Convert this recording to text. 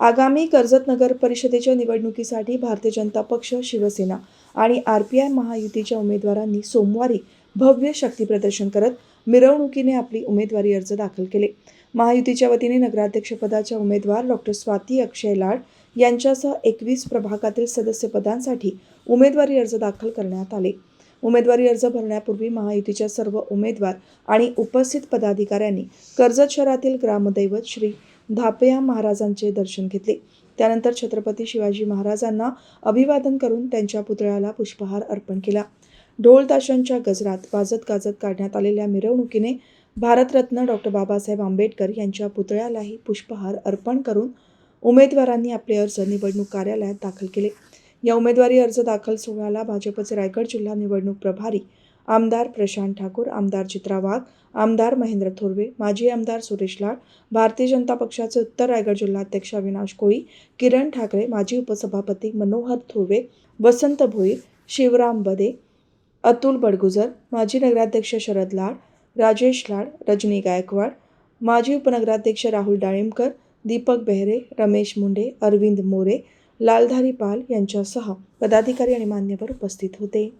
आगामी कर्जत नगर परिषदेच्या निवडणुकीसाठी भारतीय जनता पक्ष शिवसेना आणि आर पी आय महायुतीच्या उमेदवारांनी सोमवारी भव्य शक्तीप्रदर्शन करत मिरवणुकीने आपली उमेदवारी अर्ज दाखल केले. महायुतीच्या वतीने नगराध्यक्षपदाच्या उमेदवार डॉक्टर स्वाती अक्षय लाड यांच्यासह एकवीस प्रभागातील सदस्यपदांसाठी उमेदवारी अर्ज दाखल करण्यात आले. उमेदवारी अर्ज भरण्यापूर्वी महायुतीच्या सर्व उमेदवार आणि उपस्थित पदाधिकाऱ्यांनी कर्जत शहरातील ग्रामदैवत श्री धापया महाराजांचे दर्शन घेतले. त्यानंतर छत्रपती शिवाजी महाराजांना अभिवादन करून त्यांच्या पुतळ्याला पुष्पहार अर्पण केला. ढोल ताशांच्या गजरात वाजत गाजत काढण्यात आलेल्या मिरवणुकीने भारतरत्न डॉक्टर बाबासाहेब आंबेडकर यांच्या पुतळ्यालाही पुष्पहार अर्पण करून उमेदवारांनी आपले अर्ज निवडणूक कार्यालयात दाखल केले. या उमेदवारी अर्ज दाखल सोहळ्याला भाजपचे रायगड जिल्हा निवडणूक प्रभारी आमदार प्रशांत ठाकूर आमदार चित्रा वाघ आमदार महेंद्र थोरवे माजी आमदार सुरेश लाड भारतीय जनता पक्षाचे उत्तर रायगड जिल्हाध्यक्ष अविनाश कोळी किरण ठाकरे माजी उपसभापती मनोहर थोरवे वसंत भोईर शिवराम बदे अतुल बडगुजर माजी नगराध्यक्ष शरद लाड राजेश लाड रजनी गायकवाड माजी उपनगराध्यक्ष राहुल डाळिंबकर दीपक बेहरे रमेश मुंडे अरविंद मोरे लालधारी पाल यांच्यासह पदाधिकारी आणि मान्यवर उपस्थित होते.